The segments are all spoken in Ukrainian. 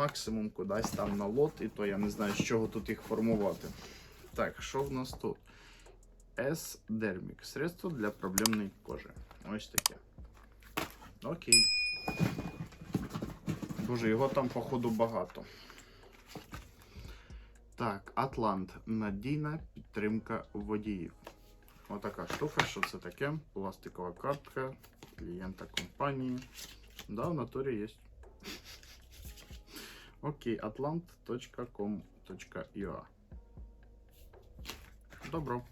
максимум кудись там на лот, і то я не знаю, з чого тут їх формувати. Так, що в нас тут? S-Dermic. Средство для проблемної кожи. Ось таке. Окей. Боже, його там, походу, багато. Так, Атлант. Надійна підтримка водіїв. Отака штука, що це таке? Пластикова картка клієнта компанії. Да, в натурі є. Окей, atlant.com.ua Добро.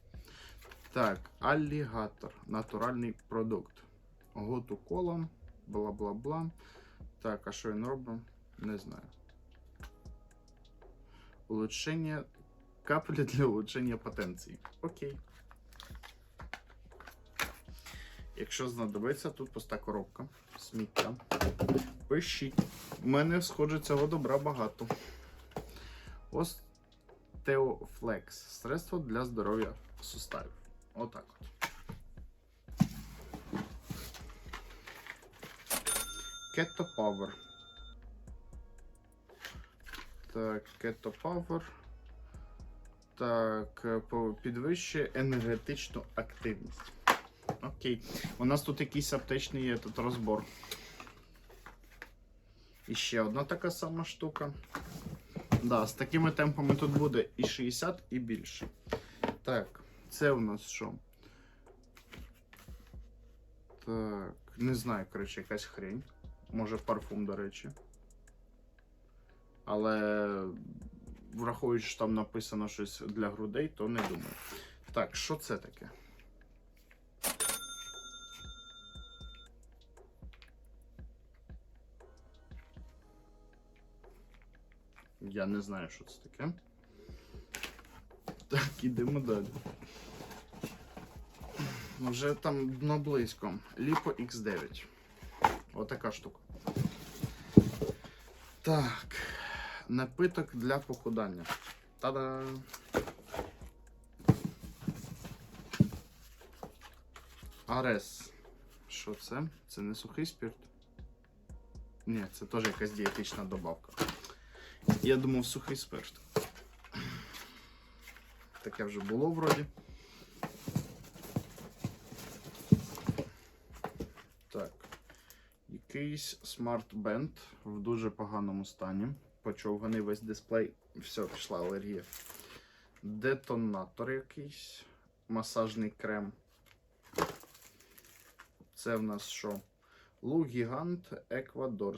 Так, аллігатор. Натуральний продукт. Готу колом. Бла-бла-бла. Так, а що він робить? Не знаю. Улучшення. Каплі для улучшення потенції. Окей. Якщо знадобиться, тут пуста коробка. Сміття. Пишіть. У мене, схоже, цього добра багато. Остеофлекс. Средство для здоров'я суставів. Отак от. Keto Power. Так, Keto Power. Так, підвищує енергетичну активність. Окей. У нас тут якийсь аптечний є тут розбор. І ще одна така сама штука. Да, з такими темпами тут буде і 60, і більше. Так, це у нас що? Так, не знаю, коротше, якась хрень. Може парфум, до речі. Але враховуючи, що там написано щось для грудей, то не думаю. Так, що це таке? Я не знаю, що це таке. Так, ідемо далі. Вже там дно близько. Lipo X9. Отака штука. Так. Напиток для похудання. Та-да! Арес. Що це? Це не сухий спирт? Ні, це теж якась дієтична добавка. Я думав сухий спирт. Таке вже було вроді. Так. Якийсь смарт-бенд в дуже поганому стані. Почовганий весь дисплей. Все, пішла алергія. Детонатор якийсь. Масажний крем. Це в нас що? Лу Гігант Еквадорський.